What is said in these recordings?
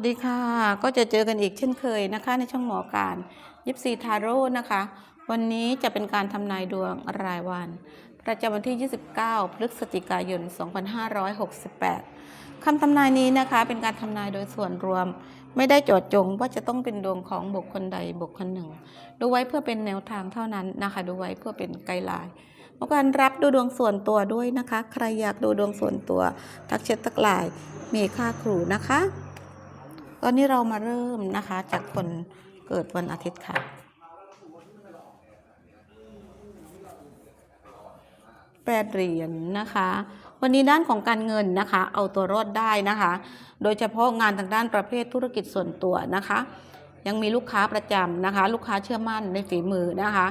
วัสดีค่ะ ก็จะเจอกันอีกเช่นเคยนะคะ ในช่องหมอการยิปซีทาโร่นะคะ วันนี้จะเป็นการทำนายดวงรายวัน ประจำวันที่ 29 พฤศจิกายน 2568คำทำนายนี้นะคะเป็นการทำนายโดยส่วนรวม ไม่ได้จาะจงว่าจะต้องเป็นดวงของบุคคลใดบุคคลหนึ่ง ดูไว้เพื่อเป็นแนวทางเท่านั้นนะคะ ดูไว้เพื่อเป็นไกด์ไลน์หมการรับดูดวงส่วนตัวด้วยนะคะ ใครอยากดูดวงส่วนตัว ทักเช็ดทักไลน์มีค่าครูนะคะ ตอนนี้เรามาเริ่มนะคะ จากคนเกิดวันอาทิตย์ค่ะ แปดเหรียญนะคะ วันนี้ด้านของการเงินนะคะ เอาตัวรอดได้นะคะ โดยเฉพาะงานทางด้านประเภทธุรกิจส่วนตัวนะคะ ยังมีลูกค้าประจำนะคะ ลูกค้าเชื่อมั่นในฝีมือนะคะ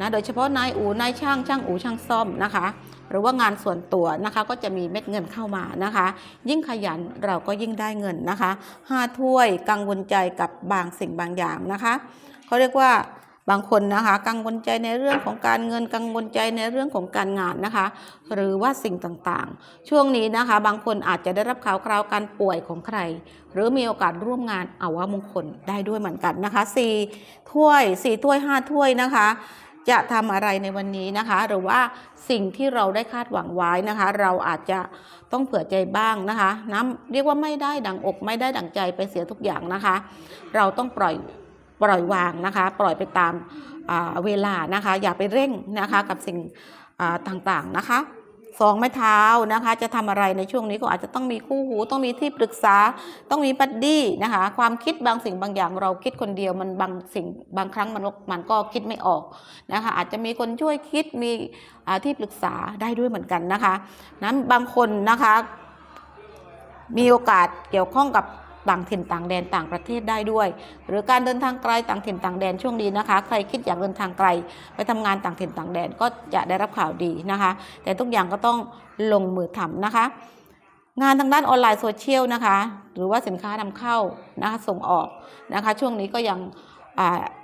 นะโดยเฉพาะนายอูนายช่างช่างอูช่างซ่อมนะคะ หรือว่างานส่วนตัวนะคะ ก็จะมีเม็ดเงินเข้ามานะคะ ยิ่งขยันเราก็ยิ่งได้เงินนะคะห้าถ้วยกังวลใจกับบางสิ่งบางอย่างนะคะเขาเรียกว่าบางคนนะคะกังวลใจในเรื่องของการเงินกังวลใจในเรื่องของการงานนะคะ หรือว่าสิ่งต่างๆ ช่วงนี้นะคะ บางคนอาจจะได้รับข่าวคราวการป่วยของใคร หรือมีโอกาสร่วมงานอาวะมงคลได้ด้วยเหมือนกันนะคะสี่ถ้วยสี่ถ้วยห้าถ้วยนะคะ จะทำอะไรในวันนี้นะคะ หรือว่าสิ่งที่เราได้คาดหวังไว้นะคะ เราอาจจะต้องเผื่อใจบ้างนะคะน้ำเรียกว่าไม่ได้ดังอก ไม่ได้ดังใจไปเสียทุกอย่างนะคะ เราต้องปล่อยปล่อยวางนะคะ ปล่อยไปตามเวลานะคะ อย่าไปเร่งนะคะกับสิ่งต่างๆนะคะ สองไม้เท้านะคะ จะทำอะไรในช่วงนี้ก็อาจจะต้องมีคู่หูต้องมีที่ปรึกษาต้องมีบัดดี้นะคะ ความคิดบางสิ่งบางอย่างเราคิดคนเดียวมันบางสิ่งบางครั้งมันมันก็คิดไม่ออกนะคะ อาจจะมีคนช่วยคิดมีที่ปรึกษาได้ด้วยเหมือนกันนะคะนั้นบางคนนะคะ มีโอกาสเกี่ยวข้องกับ ต่างถิ่นต่างแดนต่างประเทศได้ด้วย หรือการเดินทางไกลต่างถิ่นต่างแดนช่วงนี้นะคะ ใครคิดอยากเดินทางไกล ไปทำงานต่างถิ่นต่างแดนก็จะได้รับข่าวดีนะคะ แต่ทุกอย่างก็ต้องลงมือทำนะคะ งานทางด้านออนไลน์โซเชียลนะคะ หรือว่าสินค้านำเข้านะคะส่งออกนะคะ ช่วงนี้ก็ยัง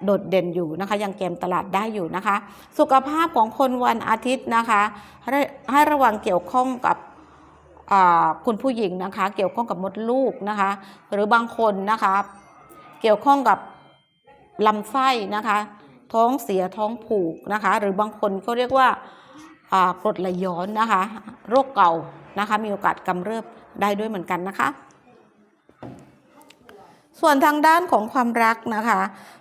โดดเด่นอยู่นะคะยังเกมตลาดได้อยู่นะคะ สุขภาพของคนวันอาทิตย์นะคะ ให้ระวังเกี่ยวข้องกับ คุณผู้หญิงนะคะ เกี่ยวข้องกับมดลูกนะคะ หรือบางคนนะคะ เกี่ยวข้องกับลำไส้นะคะ ท้องเสียท้องผูกนะคะ หรือบางคนก็เรียกว่าอ่ากรดไหลย้อนนะคะ โรคเก่านะคะ มีโอกาสกำเริบได้ด้วยเหมือนกันนะคะ ส่วนทางด้านของความรักนะคะ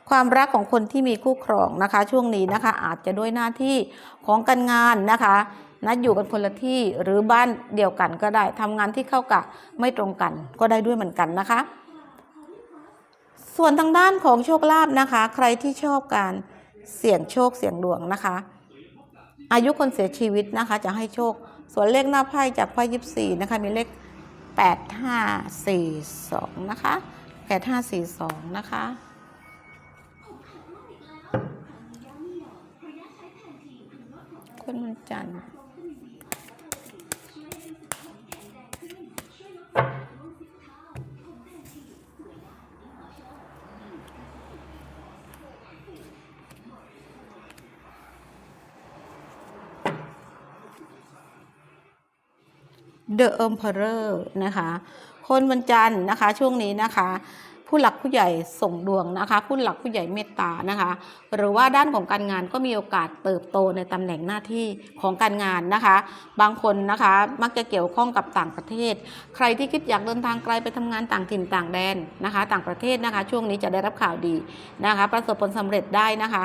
ความรักของคนที่มีคู่ครองนะคะ ช่วงนี้นะคะอาจจะด้วยหน้าที่ของการงานนะคะ นัดอยู่กันคนละที่หรือบ้านเดียวกันก็ได้ทำงานที่เข้ากะไม่ตรงกันก็ได้ด้วยเหมือนกันนะคะ ส่วนทางด้านของโชคลาภนะคะ ใครที่ชอบการเสี่ยงโชคเสี่ยงดวงนะคะ อายุคนเสียชีวิตนะคะ จะให้โชค ส่วนเลขหน้าไพ่จากไพ่ยิบสี่นะคะ มีเลขแปดห้าสี่สองนะคะแปดห้าสี่สองนะคะคนวันจันทร์ The Emperor นะคะ คนวันจันทร์นะคะช่วงนี้นะคะ ผู้หลักผู้ใหญ่ส่งดวงนะคะ ผู้หลักผู้ใหญ่เมตตานะคะ หรือว่าด้านของการงานก็มีโอกาสเติบโตในตำแหน่งหน้าที่ของการงานนะคะ บางคนนะคะมักจะเกี่ยวข้องกับต่างประเทศ ใครที่คิดอยากเดินทางไกลไปทำงานต่างถิ่นต่างแดนนะคะ ต่างประเทศนะคะ ช่วงนี้จะได้รับข่าวดีนะคะ ประสบผลสำเร็จได้นะคะ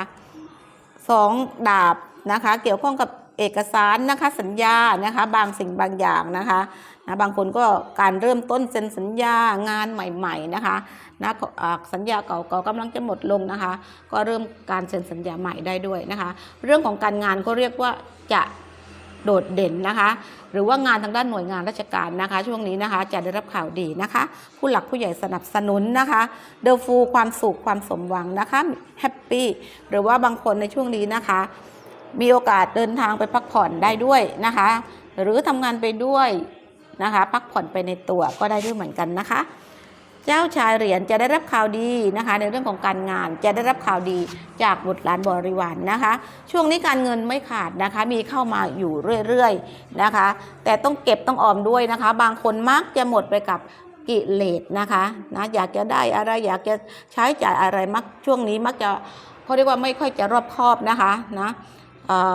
สองดาบนะคะ เกี่ยวข้องกับ เอกสารนะคะสัญญานะคะบางสิ่งบางอย่างนะคะนะบางคนก็การเริ่มต้นเซ็นสัญญางานใหม่ๆนะคะนะสัญญาเก่าๆกำลังจะหมดลงนะคะ ก็เริ่มการเซ็นสัญญาใหม่ได้ด้วยนะคะ เรื่องของการงานก็เรียกว่าจะโดดเด่นนะคะ หรือว่างานทางด้านหน่วยงานราชการนะคะ ช่วงนี้นะคะจะได้รับข่าวดีนะคะ ผู้หลักผู้ใหญ่สนับสนุนนะคะเดอฟูความสุขความสมหวังนะคะแฮปปี้หรือว่าบางคนในช่วงนี้นะคะ มีโอกาสเดินทางไปพักผ่อนได้ด้วยนะคะ หรือทำงานไปด้วยนะคะ พักผ่อนไปในตัวก็ได้ด้วยเหมือนกันนะคะ เจ้าชายเหรียญจะได้รับข่าวดีนะคะ ในเรื่องของการงานจะได้รับข่าวดีจากบุตรหลานบริวารนนะคะ ช่วงนี้การเงินไม่ขาดนะคะ มีเข้ามาอยู่เรื่อยๆนะคะ แต่ต้องเก็บต้องออมด้วยนะคะ บางคนมักจะหมดไปกับกิเลสนะคะนะอยากจะได้อะไรอยากจะใช้จ่ายอะไรมักช่วงนี้มักจะเขาเรียกว่าไม่ค่อยจะรอบคอบนะคะนะ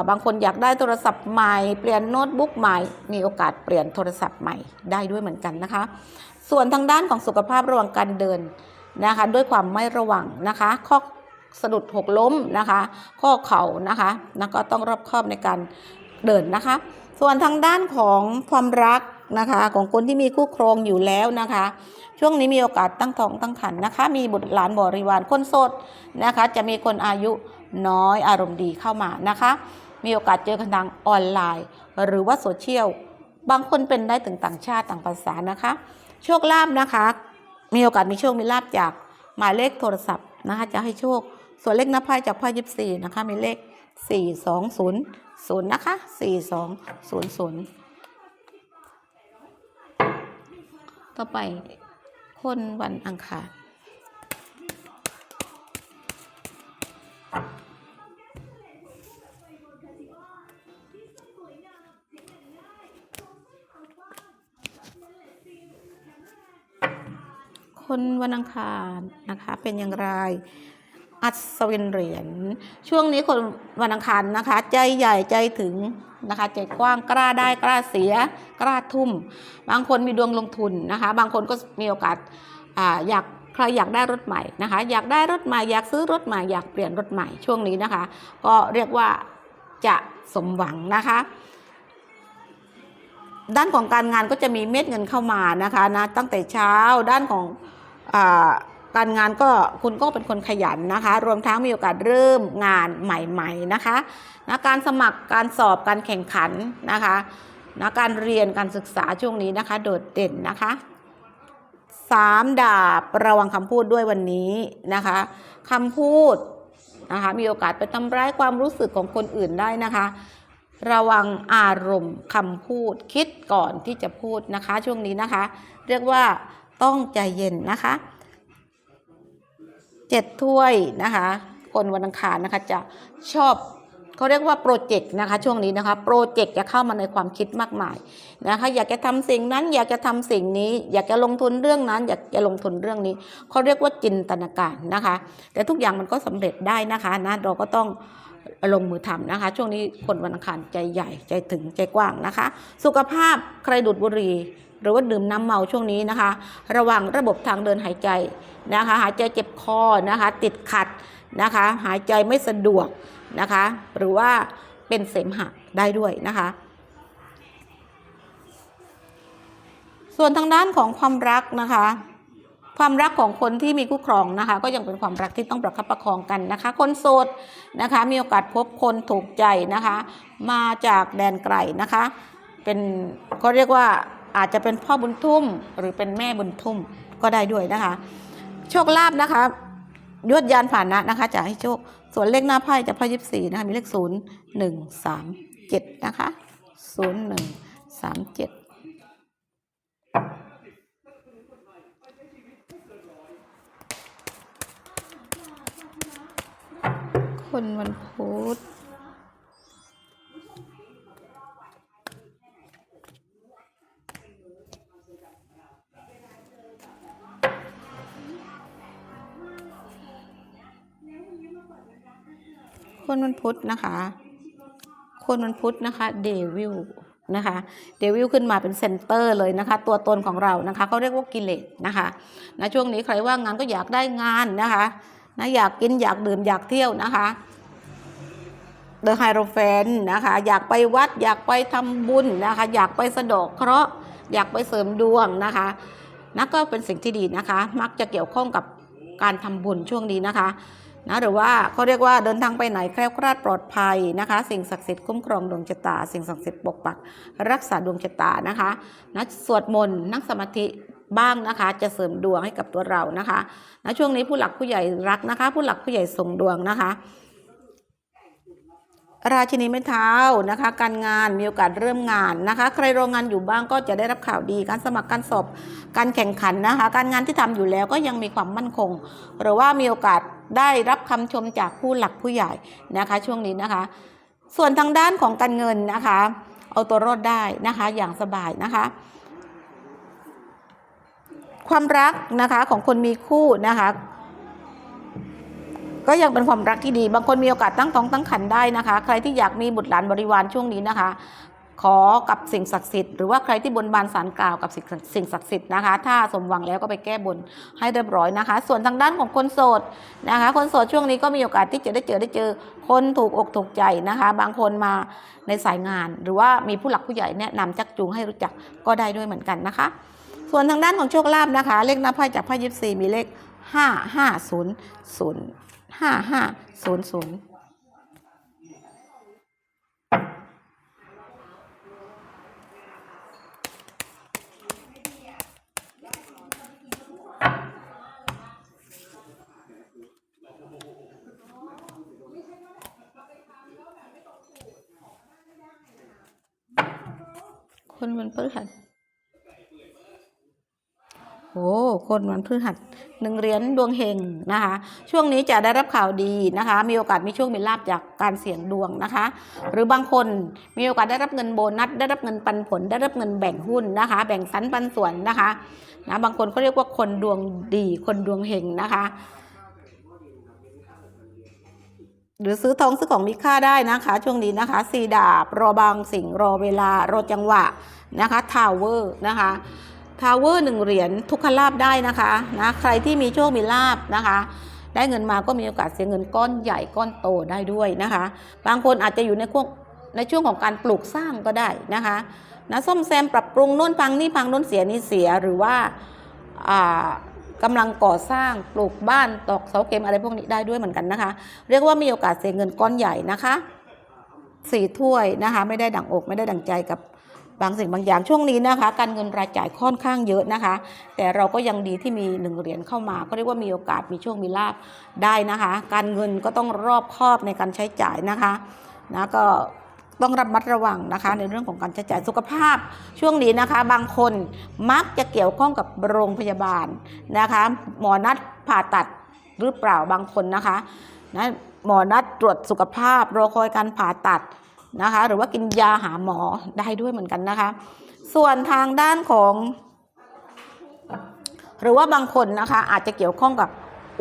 บางคนอยากได้โทรศัพท์ใหม่ เปลี่ยนโน้ตบุ๊กใหม่ มีโอกาสเปลี่ยนโทรศัพท์ใหม่ได้ด้วยเหมือนกันนะคะ ส่วนทางด้านของสุขภาพระหว่างการเดินนะคะ ด้วยความไม่ระวังนะคะ ข้อสะดุดหกล้มนะคะ ข้อเข่านะคะแล้วก็ต้องรอบคอบในการเดินนะคะ ส่วนทางด้านของความรักนะคะของคนที่มีคู่ครองอยู่แล้วนะคะ ช่วงนี้มีโอกาสตั้งท้องตั้งครรภ์นะคะ มีบุตรหลานบริวารคนโสดนะคะ จะมีคนอายุ น้อยอารมณ์ดีเข้ามานะคะ มีโอกาสเจอกันทางออนไลน์ หรือว่าโซเชียลบางคนเป็นได้ถึงต่างชาติต่างภาษานะคะ โชคลาภนะคะ มีโอกาสมีโชคมีลาภจากหมายเลขโทรศัพท์นะคะ จะให้โชค ส่วนเลขหน้าไพ่จากไพ่ยิบสี่นะคะ มีเลขสี่สองศูนย์ศูนย์นะคะสี่สองศูนย์ศูนย์ต่อไปคนวันอังคาร คนวันอังคารนะคะเป็นอย่างไร อัศวินเหรียญช่วงนี้คนวันอังคารนะคะ ใจใหญ่ใจถึงนะคะใจกว้างกล้าได้กล้าเสีย กล้าทุ่ม บางคนมีดวงลงทุนนะคะ บางคนก็มีโอกาสออยากใครอยากได้รถใหม่นะคะ อยากได้รถใหม่อยากซื้อรถใหม่อยากเปลี่ยนรถใหม่ช่วงนี้นะคะ ก็เรียกว่าจะสมหวังนะคะ ด้านของการงานก็จะมีเม็ดเงินเข้ามานะคะนะตั้งแต่เช้าด้านของ การงานก็คุณก็เป็นคนขยันนะคะ รวมทั้งมีโอกาสเริ่มงานใหม่ๆนะคะนะการสมัครการสอบการแข่งขันนะคะนะการเรียนการศึกษาช่วงนี้นะคะ โดดเด่นนะคะสามดาบระวังคำพูดด้วยวันนี้นะคะคำพูดนะคะมีโอกาสไปทำร้ายความรู้สึกของคนอื่นได้นะคะ ระวังอารมณ์คำพูดคิดก่อนที่จะพูดนะคะ ช่วงนี้นะคะ เรียกว่า ต้องใจเย็นนะคะเจ็ดถ้วยนะคะ คนวันอังคารนะคะจะชอบเขาเรียกว่าโปรเจกต์นะคะ ช่วงนี้นะคะโปรเจกต์จะเข้ามาในความคิดมากมายนะคะ อยากจะทำสิ่งนั้นอยากจะทำสิ่งนี้ อยากจะลงทุนเรื่องนั้น อยากจะลงทุนเรื่องนี้เขาเรียกว่าจินตนาการนะคะ แต่ทุกอย่างมันก็สำเร็จได้นะคะนะเราก็ต้องลงมือทำนะคะ ช่วงนี้คนวันอังคารใจใหญ่ใจถึงใจกว้างนะคะ สุขภาพใครดูดบุหรี่ หรือว่าดื่มน้ำเมาช่วงนี้นะคะ ระวังระบบทางเดินหายใจนะคะ หายใจเจ็บคอนะคะ ติดขัดนะคะ หายใจไม่สะดวกนะคะ หรือว่าเป็นเสมหะได้ด้วยนะคะ ส่วนทางด้านของความรักนะคะความรักของคนที่มีคู่ครองนะคะ ก็ยังเป็นความรักที่ต้องประคับประคองกันนะคะ คนโสดนะคะ มีโอกาสพบคนถูกใจนะคะ มาจากแดนไกลนะคะ เป็นก็เรียกว่า อาจจะเป็นพ่อบุญทุ่มหรือเป็นแม่บุญทุ่มก็ได้ด้วยนะคะ โชคลาภนะคะยวดยานผ่านนะนะคะจะให้โชค ส่วนเลขหน้าไพ่จะไพ่ยิบสี่นะคะมีเลขศูนย์หนึ่งสามเจ็ดนะคะศูนย์หนึ่งสามเจ็ดคนวันพุธ คนวันพุธนะคะ คนวันพุธนะคะเดวิลนะคะเดวิลขึ้นมาเป็นเซนเตอร์เลยนะคะ ตัวตนของเรานะคะเขาเรียกว่ากิเลสนะคะนะช่วงนี้ใครว่างงานก็อยากได้งานนะคะนะอยากกินอยากดื่มอยากเที่ยวนะคะเดอะไฮโรแฟนนะคะอยากไปวัดอยากไปทำบุญนะคะอยากไปสะดอกเคราะห์อยากไปเสริมดวงนะคะนั่นก็เป็นสิ่งที่ดีนะคะ มักจะเกี่ยวข้องกับการทำบุญช่วงนี้นะคะ นะหรือว่าเขาเรียกว่าเดินทางไปไหนแคล้วคลาดปลอดภัยนะคะ สิ่งศักดิ์สิทธิ์คุ้มครองดวงชะตา สิ่งศักดิ์สิทธิ์ปกปัก รักษาดวงชะตานะคะนะสวดมนต์นั่งสมาธิบ้างนะคะ จะเสริมดวงให้กับตัวเรานะคะนะช่วงนี้ผู้หลักผู้ใหญ่รักนะคะ ผู้หลักผู้ใหญ่ส่งดวงนะคะราชินีไม้เท้านะคะ การงานมีโอกาสเริ่มงานนะคะ ใครโรงงานอยู่บ้างก็จะได้รับข่าวดี การสมัครการสอบการแข่งขันนะคะ การงานที่ทำอยู่แล้วก็ยังมีความมั่นคง หรือว่ามีโอกาส ได้รับคำชมจากผู้หลักผู้ใหญ่นะคะ ช่วงนี้นะคะ ส่วนทางด้านของการเงินนะคะ เอาตัวรอดได้นะคะอย่างสบายนะคะความรักนะคะของคนมีคู่นะคะ ก็ยังเป็นความรักที่ดี บางคนมีโอกาสตั้งท้องตั้งครรภ์ได้นะคะ ใครที่อยากมีบุตรหลานบริวารช่วงนี้นะคะ ขอกับสิ่งศักดิ์สิทธิ์หรือว่าใครที่บนบานสารกล่าวกับสิ่งศักดิ์สิทธิ์นะคะ ถ้าสมหวังแล้วก็ไปแก้บนให้เรียบร้อยนะคะ ส่วนทางด้านของคนโสดนะคะ คนโสดช่วงนี้ก็มีโอกาสที่จะได้เจอได้เจอคนถูกอกถูกใจนะคะ บางคนมาในสายงาน หรือว่ามีผู้หลักผู้ใหญ่แนะนำชักจูงให้รู้จักก็ได้ด้วยเหมือนกันนะคะ ส่วนทางด้านของโชคลาภนะคะ เลขหน้าไพ่จากไพ่ยิปซีมีเลข5 5 0 0 5 5 0 0 คนวันพฤหัสโอ้คนวันพฤหัสหนึ่งเหรียญดวงเฮงนะคะ ช่วงนี้จะได้รับข่าวดีนะคะ มีโอกาสมีโชคมีลาบจากการเสี่ยงดวงนะคะ หรือบางคนมีโอกาสได้รับเงินโบนัสได้รับเงินปันผล ได้รับเงินแบ่งหุ้นนะคะ แบ่งสรรปันส่วนนะคะนะบางคนเขาเรียกว่าคนดวงดีคนดวงเฮงนะคะ หรือซื้อทองซื้อของมีค่าได้นะคะ ช่วงนี้นะคะสีดาบ รอบางสิ่งรอเวลารอจังหวะนะคะทาวเวอร์นะคะทาวเวอร์หนึ่งเหรียญทุกขลาบได้นะคะนะใครที่มีโชคมีลาบนะคะได้เงินมาก็มีโอกาสเสียเงินก้อนใหญ่ก้อนโตได้ด้วยนะคะ บางคนอาจจะอยู่ในช่วงในช่วงของการปลูกสร้างก็ได้นะคะนะซ่อมแซมปรับปรุงโน่นพังนี่พังโน่นเสียนี่เสียหรือว่า อ่ากำลังก่อสร้างปลูกบ้านตอกเสาเข็มอะไรพวกนี้ได้ด้วยเหมือนกันนะคะ เรียกว่ามีโอกาสเสียเงินก้อนใหญ่นะคะสี่ถ้วยนะคะไม่ได้ดังอกไม่ได้ดังใจกับบางสิ่งบางอย่างช่วงนี้นะคะ การเงินรายจ่ายค่อนข้างเยอะนะคะ แต่เราก็ยังดีที่มีหนึ่งเหรียญเข้ามา ก็เรียกว่ามีโอกาสมีโชคมีลาบได้นะคะ การเงินก็ต้องรอบคอบในการใช้จ่ายนะคะนะก็ ต้องระมัดระวังนะคะ ในเรื่องของการใช้จ่ายสุขภาพ ช่วงนี้นะคะ บางคนมักจะเกี่ยวข้องกับโรงพยาบาลนะคะ หมอนัดผ่าตัดหรือเปล่าบางคนนะคะนะหมอนัดตรวจสุขภาพรอคอยการผ่าตัดนะคะ หรือว่ากินยาหาหมอได้ด้วยเหมือนกันนะคะ ส่วนทางด้านของ หรือว่าบางคนนะคะอาจจะเกี่ยวข้องกับ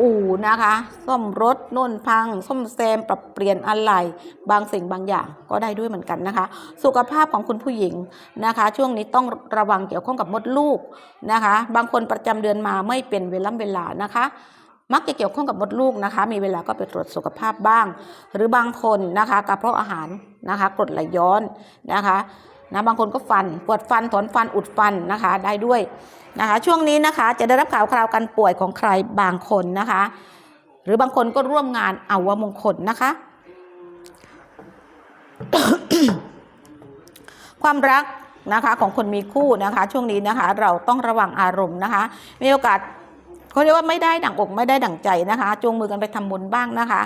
อู่นะคะ ซ่อมรถน่นพัง ซ่อมแซมปรับเปลี่ยนอะไรบางสิ่งบางอย่างก็ได้ด้วยเหมือนกันนะคะ สุขภาพของคุณผู้หญิงนะคะ ช่วงนี้ต้องระวังเกี่ยวข้องกับมดลูกนะคะ บางคนประจำเดือนมาไม่เป็นเวลาเวลานะคะมักจะเกี่ยวข้องกับมดลูกนะคะ มีเวลาก็ไปตรวจสุขภาพบ้าง หรือบางคนนะคะกระเพาะอาหารนะคะกรดไหลย้อนนะคะ นะบางคนก็ฟันปวดฟันถอนฟันอุดฟันนะคะได้ด้วยนะคะ ช่วงนี้นะคะจะได้รับข่าวคราวการป่วยของใครบางคนนะคะ หรือบางคนก็ร่วมงานอาวมงคลนะคะ ความรักนะคะของคนมีคู่นะคะ ช่วงนี้นะคะ เราต้องระวังอารมณ์นะคะ มีโอกาสเขาเรียกว่าไม่ได้ดั่งอกไม่ได้ดั่งใจนะคะจูงมือกันไปทำบุญบ้างนะคะ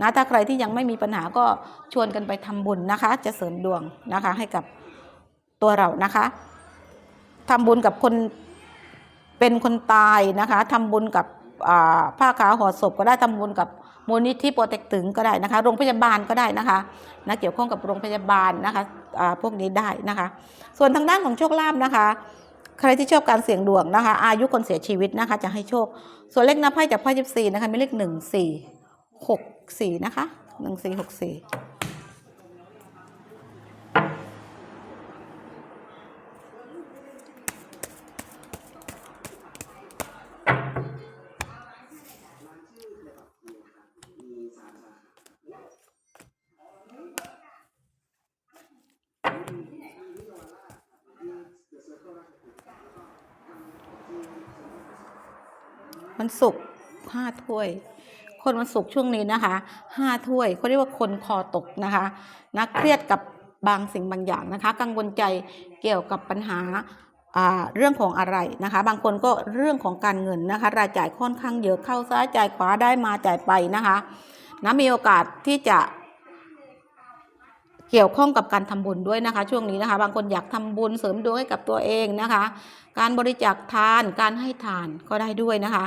นะถ้าใครที่ยังไม่มีปัญหาก็ชวนกันไปทำบุญนะคะ จะเสริมดวงนะคะให้กับ ตัวเรานะคะทำบุญกับคนเป็นคนตายนะคะทำบุญกับผ้าขาวห่อศพก็ได้ทำบุญกับมูลนิธิโปรเต็กตึงก็ได้นะคะ โรงพยาบาลก็ได้นะคะนะเกี่ยวข้องกับโรงพยาบาลนะคะพวกนี้ได้นะคะ ส่วนทางด้านของโชคลาภนะคะ ใครที่ชอบการเสี่ยงดวงนะคะ อายุคนเสียชีวิตนะคะ จะให้โชค ส่วนเลขหน้าไพ่จากไพ่ยิบสี่นะคะมีเลขหนึ่งสี่หกสี่นะคะหนึ่งสี่หกสี่ วันศุกร์ห้าถ้วย คนวันศุกร์ช่วงนี้นะคะห้าถ้วยเขาเรียกว่าคนคอตกนะคะนะเครียดกับบางสิ่งบางอย่างนะคะ กังวลใจเกี่ยวกับปัญหาเรื่องของอะไรนะคะ บางคนก็เรื่องของการเงินนะคะ รายจ่ายค่อนข้างเยอะเข้าซ้ายจ่ายขวาได้มาจ่ายไปนะคะนะมีโอกาสที่จะเกี่ยวข้องกับการทำบุญด้วยนะคะ ช่วงนี้นะคะ บางคนอยากทำบุญเสริมดวงให้กับตัวเองนะคะ การบริจาคทานการให้ทานก็ได้ด้วยนะคะ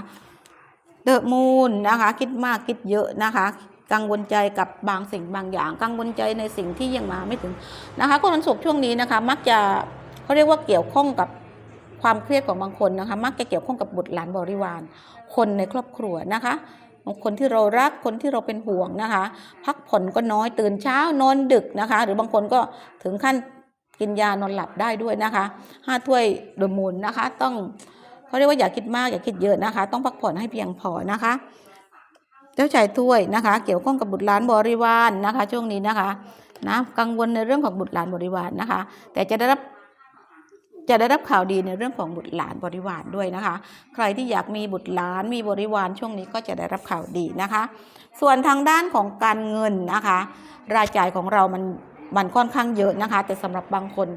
เดอะมูนนะคะคิดมากคิดเยอะนะคะ กังวลใจกับบางสิ่งบางอย่าง กังวลใจในสิ่งที่ยังมาไม่ถึงนะคะคนวันศุกร์ช่วงนี้นะคะ มักจะเขาเรียกว่าเกี่ยวข้องกับความเครียดของบางคนนะคะ มักจะเกี่ยวข้องกับบุตรหลานบริวาร คนในครอบครัวนะคะคนที่เรารักคนที่เราเป็นห่วงนะคะ พักผ่อนก็น้อยตื่นเช้านอนดึกนะคะ หรือบางคนก็ถึงขั้นกินยานอนหลับได้ด้วยนะคะห้าถ้วยดมูลนะคะ ต้อง เขาเรียกว่าอย่าคิดมากอย่าคิดเยอะนะคะ ต้องพักผ่อนให้เพียงพอนะคะ เจ้าชายถ้วยนะคะ เกี่ยวข้องกับบุตรหลานบริวารนะคะ ช่วงนี้นะคะนะกังวลในเรื่องของบุตรหลานบริวารนะคะ แต่จะได้รับจะได้รับข่าวดีในเรื่องของบุตรหลานบริวารด้วยนะคะ ใครที่อยากมีบุตรหลานมีบริวารช่วงนี้ก็จะได้รับข่าวดีนะคะ ส่วนทางด้านของการเงินนะคะ รายจ่ายของเรามัน มันค่อนข้างเยอะนะคะ แต่สำหรับบางคน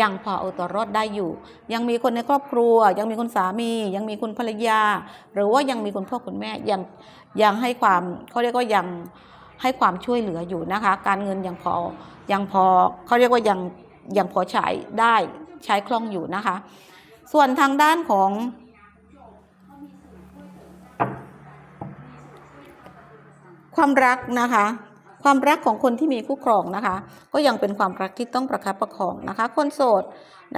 ยังพอเอาตัวรอดได้อยู่ ยังมีคนในครอบครัว ยังมีคุณสามี ยังมีคุณภรรยา หรือว่ายังมีคุณพ่อคุณแม่ยังยังให้ความเขาเรียกว่ายังให้ความช่วยเหลืออยู่นะคะ การเงินยังพอยังพอเขาเรียกว่ายังยังพอใช้ได้ใช้คล่องอยู่นะคะ ส่วนทางด้านของความรักนะคะ ความรักของคนที่มีคู่ครองนะคะ ก็ยังเป็นความรักที่ต้องประคับประคองนะคะ คนโสด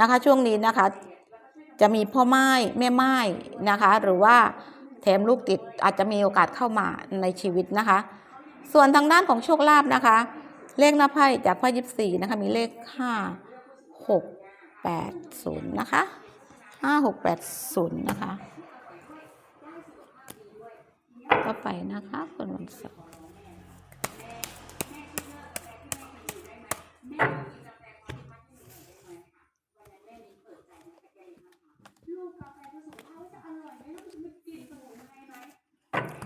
นะคะช่วงนี้นะคะ จะมีพ่อไม้แม่ไม้นะคะ หรือว่าแถมลูกติดอาจจะมีโอกาสเข้ามาในชีวิตนะคะ ส่วนทางด้านของโชคลาภนะคะ เลขหน้าไพ่จากไพ่ยิบสี่นะคะมีเลขห้าหกแปดศูนย์นะคะห้าหกแปดศูนย์นะคะ ต่อไปนะคะคนวันเสาร์ ค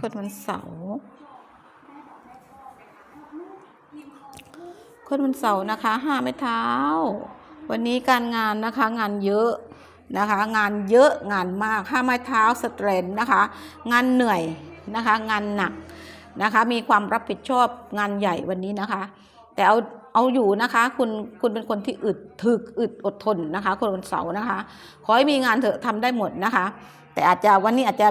นวันเสาร์คนวันเสาร์นะคะห้าไม้เท้า วันนี้การงานนะคะงานเยอะนะคะ งานเยอะงานมากห้าไม้เท้าสเตรนนะคะ งานเหนื่อยนะคะ งานหนักนะคะ มีความรับผิดชอบงานใหญ่วันนี้นะคะ แต่เอา เอาอยู่นะคะ คุณคุณเป็นคนที่อึดถึกอึดอดทนนะคะ คนวันเสาร์นะคะ ขอให้มีงานเถอะทำได้หมดนะคะ แต่อาจจะวันนี้อาจจะ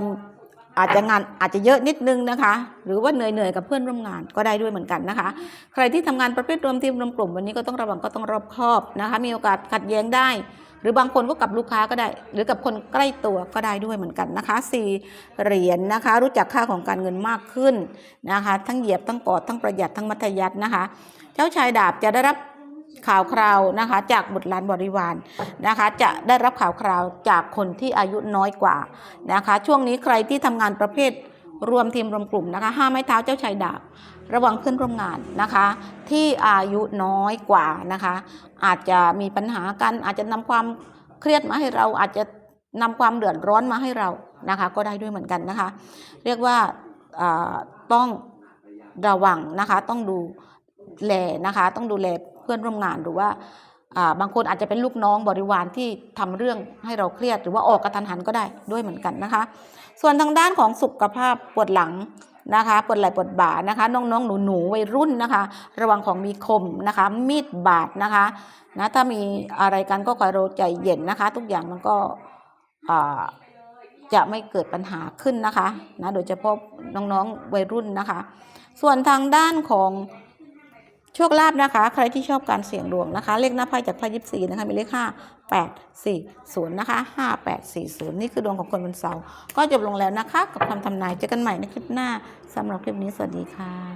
อาจจะงานอาจจะเยอะนิดนึงนะคะ หรือว่าเหนื่อยๆกับเพื่อนร่วมงานก็ได้ด้วยเหมือนกันนะคะ ใครที่ทำงานประเภทรวมทีมรวมกลุ่มวันนี้ก็ต้องระวังก็ต้องรอบคอบนะคะ มีโอกาสขัดแย้งได้ หรือบางคนก็กับลูกค้าก็ได้ หรือกับคนใกล้ตัวก็ได้ด้วยเหมือนกันนะคะสี่เหรียญนะคะ รู้จักค่าของการเงินมากขึ้นนะคะ ทั้งเหยียบทั้งกอดทั้งประหยัดทั้งมัธยัตินะคะ เจ้าชายดาบจะได้รับข่าวคราวนะคะจากบุตรหลานบริวารนะคะ จะได้รับข่าวคราวจากคนที่อายุน้อยกว่านะคะ ช่วงนี้ใครที่ทำงานประเภทรวมทีมรวมกลุ่มนะคะห้าไม้เท้าเจ้าชายดาบ ระวังเพื่อนร่วมงานนะคะ ที่อายุน้อยกว่านะคะ อาจจะมีปัญหากันอาจจะนำความเครียดมาให้เราอาจจะนำความเดือดร้อนมาให้เรานะคะ ก็ได้ด้วยเหมือนกันนะคะ เรียกว่าอ่าต้องระวังนะคะต้องดู แลนะคะ ต้องดูแลเพื่อนร่วมงานหรือว่าบางคนอาจจะเป็นลูกน้องบริวารที่ทำเรื่องให้เราเครียด หรือว่าออกกระทันหันก็ได้ด้วยเหมือนกันนะคะ ส่วนทางด้านของสุขภาพปวดหลังนะคะปวดไหล่ปวดบ่านะคะน้องๆหนูๆวัยรุ่นนะคะ ระวังของมีคมนะคะมีดบาดนะคะนะถ้ามีอะไรกันก็คอยเราใจเย็นนะคะ ทุกอย่างมันก็จะไม่เกิดปัญหาขึ้นนะคะนะโดยเฉพาะน้องๆวัยรุ่นนะคะ ส่วนทางด้านของ โชคลาภนะคะ ใครที่ชอบการเสี่ยงดวงนะคะ เลขหน้าไพ่จากไพ่ยิปซีนะคะมีเลขห้าแปดสี่ศูนย์นะคะห้าแปดสี่ศูนย์นี่คือดวงของคนวันเสาร์ก็จบลงแล้วนะคะ กับคำทำนายเจอกันใหม่ในคลิปหน้าสำหรับคลิปนี้สวัสดีค่ะ